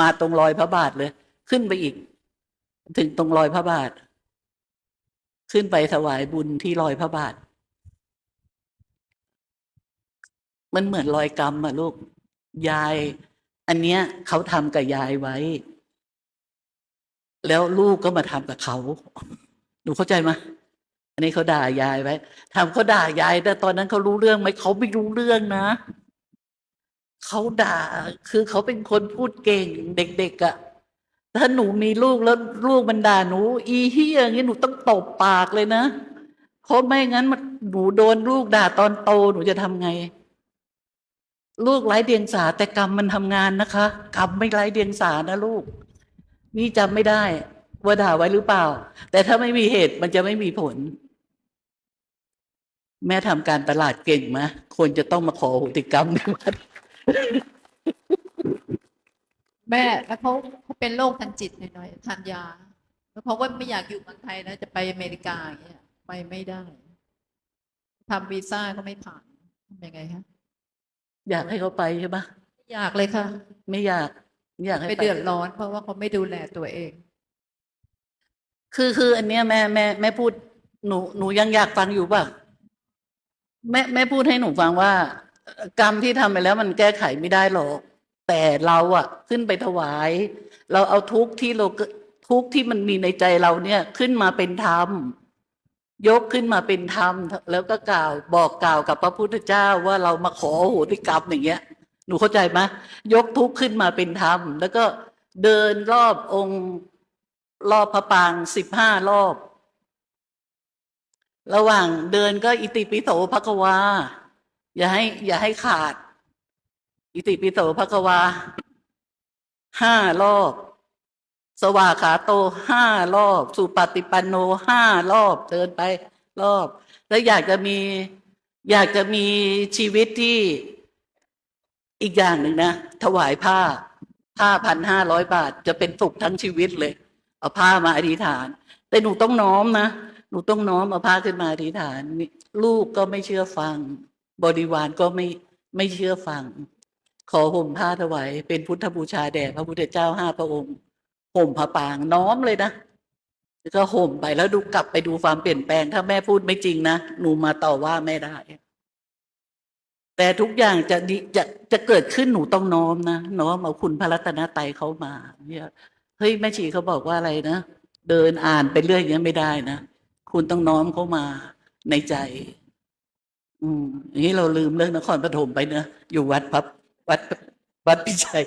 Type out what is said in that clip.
มาตรงรอยพระบาทเลย ขึ้นไปอีก ถึงตรงรอยพระบาท ขึ้นไปถวายบุญที่รอยพระบาท มันเหมือนรอยกรรมอะลูกยาย อันเนี้ยเขาทำกับยายไว้ แล้วลูกก็มาทำกับเขาหนูเข้าใจไหมอันนี้เขาด่ายายไว้ทำเขาด่ายายแต่ตอนนั้นเขารู้เรื่องไหมเขาไม่รู้เรื่องนะ เขาด่า คือเขาเป็นคนพูดเก่งเด็กๆอะ่ะถ้าหนูมีลูกแล้วลูกมันด่าหนู อีเฮียอย่างนี้หนูต้องตบปากเลยนะเพราะไม่งั้นมันหนูโดนลูกด่าตอนโตหนูจะทำไง ลูกไร้เดียงสาแต่กรรมมันทำงานนะคะกรรมไม่ไร้เดียงสานะลูก นี่จำไม่ได้ ว่าด่าไว้หรือเปล่า แต่ถ้าไม่มีเหตุมันจะไม่มีผล แม่ทำการตลาดเก่งไหมคนจะต้องมาขอโหติกรรมในวัด แม่แล้วเขาเขาเป็นโรคทางจิตหน่อยๆทานยา แล้วเขาก็ไม่อยากอยู่เมืองไทยนะจะไปอเมริกาอย่างเงี้ยไปไม่ได้ทำวีซ่าก็ไม่ผ่านทำยังไงคะอยากให้เขาไปใช่ปะไม่อยากเลยค่ะ ไม่อยากไม่อยากให้ไปไปเดือดร้อน เพราะว่าเขาไม่ดูแลตัวเอง คือคือ อันเนี้ยแม่แม่แม่พูดหนูหนูยังอยากฟังอยู่ป่ะแม่แม่พูดให้หนูฟังว่าเอ่อ กรรมที่ทำไปแล้วมันแก้ไขไม่ได้หรอก แต่เราอะขึ้นไปถวาย เราเอาทุกข์ที่เราทุกข์ที่มันมีในใจเราเนี่ยขึ้นมาเป็นธรรมยกขึ้นมาเป็นธรรมแล้วก็กล่าวบอกกล่าวกับพระพุทธเจ้าว่าเรามาขอโหติกรรมอย่างเงี้ย หนูเข้าใจไหมยกทุกข์ขึ้นมาเป็นธรรมแล้วก็เดินรอบองค์รอบพระปรางสิบห้ารอบ ระหว่างเดินก็อิติปิโสภควา อย่าให้ อย่าให้ขาด อิติปิโสภควาห้ารอบ สวาขาโตห้ารอบ สุปฏิปันโนห้ารอบเดินไป รอบ แล้วอยากจะมี อยากจะมีชีวิตที่อีกอย่างหนึ่งนะ ถวายผ้า ผ้าพันห้าร้อยบาท จะเป็นสุขทั้งชีวิตเลย เอาผ้ามาอธิษฐาน แต่หนูต้องน้อมนะ หนูต้องน้อมเอาผ้าขึ้นมาอธิษฐาน ลูกก็ไม่เชื่อฟัง บริวารก็ไม่ไม่เชื่อฟัง ขอห่มผ้าถวายเป็นพุทธบูชาแด่พระพุทธเจ้าห้าพระองค์ห่มผ้าปางน้อมเลยนะแล้วก็ห่มไปแล้วดูกลับไปดูความเปลี่ยนแปลง ถ้าแม่พูดไม่จริงนะหนูมาต่อว่าแม่ได้ แต่ทุกอย่างจะดีจะจะเกิดขึ้นหนูต้องน้อมนะน้อมเอาคุณพระรัตนตรัยเขามาเนี่ยเฮ้ยแม่ชีเขาบอกว่าอะไรนะเดินอ่านไปเรื่อยอย่างนี้ไม่ได้นะคุณต้องน้อมเข้ามาในใจ อืมอย่างนี้เราลืมเรื่องนครปฐมไปเนอะอยู่วัดพับวัดวัดพิชัย